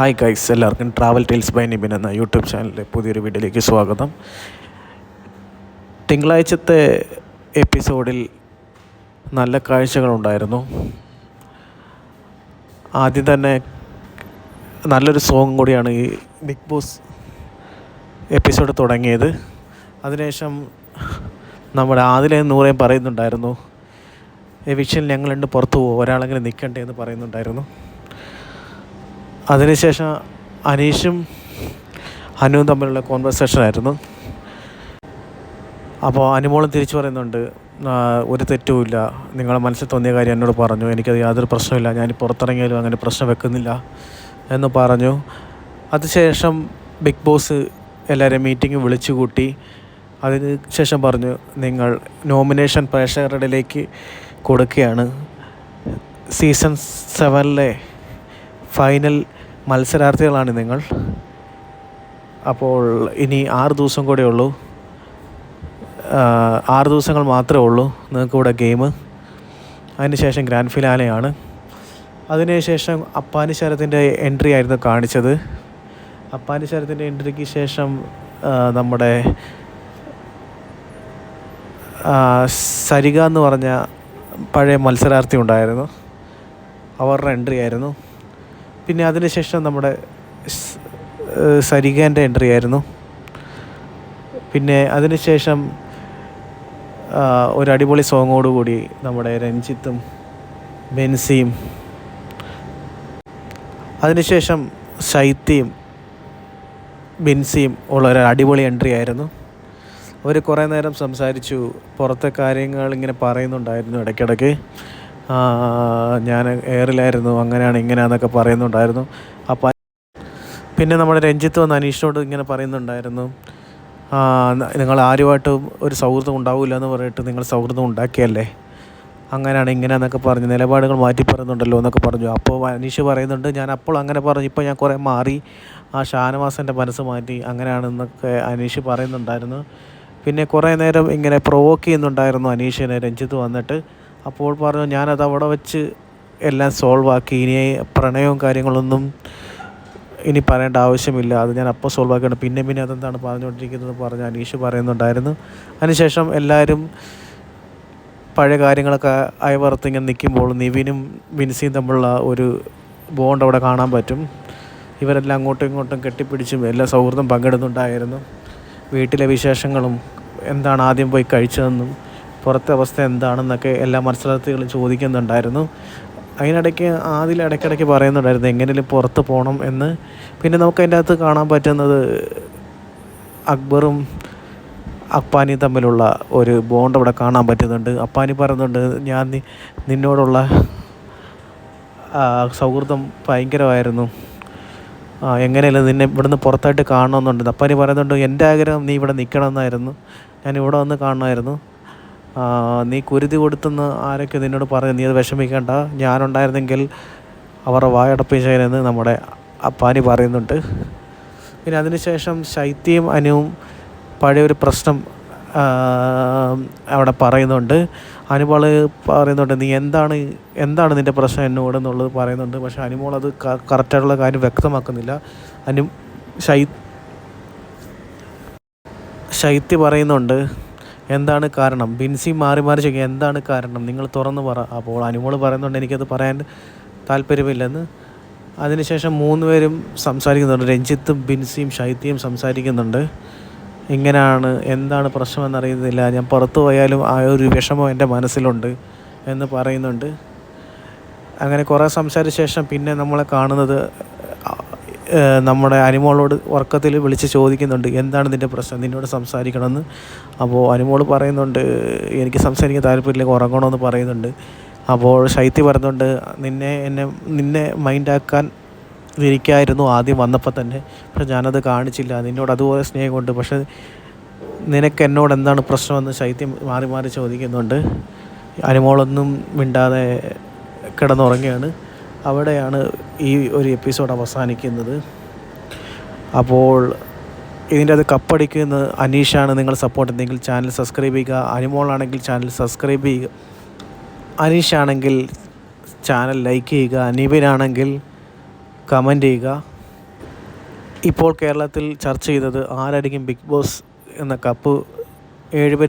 Hi guys എല്ലാവർക്കും travel tiles by Nibin എന്ന YouTube ചാനലിലെ പുതിയൊരു വീഡിയോയിലേക്ക് സ്വാഗതം. തിങ്കളാഴ്ചത്തെ എപ്പിസോഡിൽ നല്ല കാഴ്ചകളുണ്ടായിരുന്നു. ആദ്യം തന്നെ നല്ലൊരു സോങ് കൂടിയാണ് ഈ ബിഗ് ബോസ് എപ്പിസോഡ് തുടങ്ങിയത്. അതിനുശേഷം നമ്മുടെ ആദിലെ നൂറേം പറയുന്നുണ്ടായിരുന്നു എവിക്ഷൻ ഞങ്ങളുണ്ട് പുറത്തു പോകും ഒരാളെങ്കിലും നിൽക്കണ്ടേ എന്ന് പറയുന്നുണ്ടായിരുന്നു. അതിനുശേഷം അനീഷും അനുവും തമ്മിലുള്ള കോൺവെർസേഷൻ ആയിരുന്നു. അപ്പോൾ അനുമോളും തിരിച്ചു പറയുന്നുണ്ട് ഒരു തെറ്റുമില്ല. നിങ്ങളെ മനസ്സിൽ തോന്നിയ കാര്യം എന്നോട് പറഞ്ഞു. എനിക്കത് യാതൊരു പ്രശ്നമില്ല ഞാൻ പുറത്തിറങ്ങിയാലും അങ്ങനെ പ്രശ്നം വെക്കുന്നില്ല. എന്ന് പറഞ്ഞു. അതിനുശേഷം ബിഗ് ബോസ് എല്ലാവരെയും മീറ്റിംഗ് വിളിച്ചു കൂട്ടി. അതിന് ശേഷം പറഞ്ഞു നിങ്ങൾ നോമിനേഷൻ പ്രേക്ഷകരുടെയിലേക്ക് കൊടുക്കുകയാണ്. സീസൺ സെവനിലെ ഫൈനൽ മത്സരാർത്ഥികളാണ് നിങ്ങൾ. അപ്പോൾ ഇനി ആറ് ദിവസം കൂടെ ഉള്ളൂ. ആറ് ദിവസങ്ങൾ മാത്രമേ ഉള്ളൂ നിങ്ങൾക്കിവിടെ ഗെയിം അതിനുശേഷം ഗ്രാൻഡ് ഫിനാലെയാണ് അതിനുശേഷം അപ്പാനി ശരത്തിന്റെ എൻട്രി ആയിരുന്നു കാണിച്ചത്. അപ്പാനി ശരത്തിന്റെ എൻട്രിക്ക് ശേഷം നമ്മുടെ സരിക എന്ന് പറഞ്ഞ പഴയ മത്സരാർത്ഥി ഉണ്ടായിരുന്നു. അവരുടെ എൻട്രി ആയിരുന്നു. പിന്നെ അതിനുശേഷം നമ്മുടെ സരികേന്റെ എൻട്രി ആയിരുന്നു. പിന്നെ അതിനുശേഷം ഒരു അടിപൊളി സോങ്ങോടുകൂടി നമ്മുടെ രഞ്ജിത്തും ബെൻസിയും അതിനുശേഷം ശൈത്യയും ബിൻസിയും ഉള്ള ഒരു അടിപൊളി എൻട്രി ആയിരുന്നു. അവർ കുറേ നേരം സംസാരിച്ചു പുറത്തെ കാര്യങ്ങൾ ഇങ്ങനെ പറയുന്നുണ്ടായിരുന്നു ഇടയ്ക്കിടയ്ക്ക്. ഞാൻ എയറിലായിരുന്നു അങ്ങനെയാണ് ഇങ്ങനെയാണെന്നൊക്കെ പറയുന്നുണ്ടായിരുന്നു. അപ്പം പിന്നെ നമ്മുടെ രഞ്ജിത്ത് വന്ന് അനീഷിനോട് ഇങ്ങനെ പറയുന്നുണ്ടായിരുന്നു. നിങ്ങൾ ആരുമായിട്ടും ഒരു സൗഹൃദം ഉണ്ടാവില്ല എന്ന് പറഞ്ഞിട്ട് നിങ്ങൾ സൗഹൃദം ഉണ്ടാക്കിയല്ലേ? അങ്ങനെയാണ് ഇങ്ങനെയാണെന്നൊക്കെ പറഞ്ഞ് നിലപാടുകൾ മാറ്റി പറയുന്നുണ്ടല്ലോ എന്നൊക്കെ പറഞ്ഞു. അപ്പോൾ അനീഷ് പറയുന്നുണ്ട് ഞാൻ അപ്പോൾ അങ്ങനെ പറഞ്ഞു ഇപ്പോൾ ഞാൻ കുറേ മാറി ആ ഷാനവാസന്റെ മനസ്സ് മാറ്റി അങ്ങനെയാണെന്നൊക്കെ അനീഷ് പറയുന്നുണ്ടായിരുന്നു. പിന്നെ കുറേ നേരം ഇങ്ങനെ പ്രൊവോക്ക് ചെയ്യുന്നുണ്ടായിരുന്നു അനീഷിനെ രഞ്ജിത്ത് വന്നിട്ട്. അപ്പോൾ പറഞ്ഞു ഞാനത് അവിടെ വെച്ച് എല്ലാം സോൾവ് ആക്കി. ഇനി പ്രണയവും കാര്യങ്ങളൊന്നും ഇനി പറയേണ്ട ആവശ്യമില്ല. അത് ഞാൻ അപ്പോൾ സോൾവ് ആക്കിയാണ്. പിന്നെ പിന്നെ അതെന്താണ് പറഞ്ഞുകൊണ്ടിരിക്കുന്നത് പറഞ്ഞ് അനീഷ് പറയുന്നുണ്ടായിരുന്നു. അതിനുശേഷം എല്ലാവരും പഴയ കാര്യങ്ങളൊക്കെ അയവർത്തിങ്ങനെ നിൽക്കുമ്പോൾ നിവിനും വിൻസിയും തമ്മിലുള്ള ഒരു ബോണ്ട് അവിടെ കാണാൻ പറ്റും. ഇവരെല്ലാം അങ്ങോട്ടും ഇങ്ങോട്ടും കെട്ടിപ്പിടിച്ചും എല്ലാ സൗഹൃദം പങ്കിടുന്നുണ്ടായിരുന്നു. വീട്ടിലെ വിശേഷങ്ങളും എന്താണ് ആദ്യം പോയി കഴിച്ചതെന്നും പുറത്തെ അവസ്ഥ എന്താണെന്നൊക്കെ എല്ലാ മത്സരാർത്ഥികളും ചോദിക്കുന്നുണ്ടായിരുന്നു. അതിനിടയ്ക്ക് ആദ്യം ഇടയ്ക്കിടയ്ക്ക് പറയുന്നുണ്ടായിരുന്നു എങ്ങനെയും പുറത്ത് പോകണം എന്ന്. പിന്നെ നമുക്ക് അതിന്റെ അകത്ത് കാണാൻ പറ്റുന്നത് അക്ബറും അപ്പാനി തമ്മിലുള്ള ഒരു ബോണ്ട് അവിടെ കാണാൻ പറ്റുന്നുണ്ട്. അപ്പാനി പറയുന്നുണ്ട് ഞാൻ നിന്നോടുള്ള സൗഹൃദം ഭയങ്കരമായിരുന്നു. എങ്ങനെയല്ല നിന്നെ ഇവിടുന്ന് പുറത്തായിട്ട് കാണണമെന്നുണ്ട്. അപ്പാനി പറയുന്നുണ്ട് എന്റെ ആഗ്രഹം നീ ഇവിടെ നിൽക്കണമെന്നായിരുന്നു. ഞാൻ ഇവിടെ വന്ന് കാണണമായിരുന്നു. നീ കുരുതി കൊടുത്തെന്ന് ആരൊക്കെ നിന്നോട് പറഞ്ഞു? നീ അത് വിഷമിക്കേണ്ട. ഞാനുണ്ടായിരുന്നെങ്കിൽ അവരുടെ വായടപ്പിച്ചതിനെന്ന് നമ്മുടെ അപ്പാനി പറയുന്നുണ്ട്. പിന്നെ അതിനുശേഷം ശൈത്യയും അനുവും പഴയൊരു പ്രശ്നം അവിടെ പറയുന്നുണ്ട്. അനുമോൾ പറയുന്നുണ്ട് നീ എന്താണ് എന്താണ് നിന്റെ പ്രശ്നം എന്നോട്? എന്നുള്ളത് പറയുന്നുണ്ട്. പക്ഷേ അനുമോൾ അത് കറക്റ്റായിട്ടുള്ള കാര്യം വ്യക്തമാക്കുന്നില്ല. അനു ശൈ ശൈത്യ പറയുന്നുണ്ട് എന്താണ് കാരണം? ബിൻസി മാറി മാറി ചോദിക്കുക എന്താണ് കാരണം? നിങ്ങൾ തുറന്ന് പറ. അപ്പോൾ അനുമോൾ പറയുന്നുണ്ട് എനിക്കത് പറയാൻ താല്പര്യമില്ലെന്ന്. അതിനുശേഷം മൂന്ന് പേരും സംസാരിക്കുന്നുണ്ട്. രഞ്ജിത്തും ബിൻസിയും ശൈത്യയും സംസാരിക്കുന്നുണ്ട്. ഇങ്ങനെയാണ് എന്താണ് പ്രശ്നമെന്നറിയുന്നില്ല. ഞാൻ പുറത്തു പോയാലും ആ ഒരു വിഷമം എന്റെ മനസ്സിലുണ്ട് എന്ന് പറയുന്നുണ്ട്. അങ്ങനെ കുറേ സംസാരിച്ച ശേഷം പിന്നെ നമ്മളെ കാണുന്നത് നമ്മുടെ അനിമോളോട് ഉറക്കത്തിൽ വിളിച്ച് ചോദിക്കുന്നുണ്ട് എന്താണ് നിന്റെ പ്രശ്നം? നിന്നോട് സംസാരിക്കണമെന്ന്? അപ്പോൾ അനിമോൾ പറയുന്നുണ്ട് എനിക്ക് സംസാരിക്കാൻ താല്പര്യമില്ല ഉറങ്ങണമെന്ന് പറയുന്നുണ്ട്. അപ്പോൾ ശൈത്യ പറയുന്നുണ്ട് നിന്നെ എന്നെ നിന്നെ മൈൻഡാക്കാൻ ഇരിക്കായിരുന്നു ആദ്യം വന്നപ്പോൾ തന്നെ. പക്ഷെ ഞാനത് കാണിച്ചില്ല. നിന്നോട് അതുപോലെ സ്നേഹമുണ്ട്. പക്ഷെ നിനക്ക് എന്നോട് എന്താണ് പ്രശ്നമെന്ന്? ശൈത്യം മാറി മാറി ചോദിക്കുന്നുണ്ട്. അനുമോളൊന്നും മിണ്ടാതെ കിടന്നുറങ്ങുകയാണ്. അവിടെയാണ് ഈ ഒരു എപ്പിസോഡ് അവസാനിക്കുന്നത്. അപ്പോൾ ഇതിന്റെ അത് കപ്പടിക്കുന്ന അനീഷാണ് നിങ്ങൾ സപ്പോർട്ട് എന്തെങ്കിൽ ചാനൽ സബ്സ്ക്രൈബ് ചെയ്യുക. അനിമോളാണെങ്കിൽ ചാനൽ സബ്സ്ക്രൈബ് ചെയ്യുക. അനീഷാണെങ്കിൽ ചാനൽ ലൈക്ക് ചെയ്യുക. നിവിനാണെങ്കിൽ കമന്റ് ചെയ്യുക. ഇപ്പോൾ കേരളത്തിൽ ചർച്ച ചെയ്തത് ആരായിരിക്കും ബിഗ് ബോസ് എന്ന കപ്പ് ഏഴ് പേർ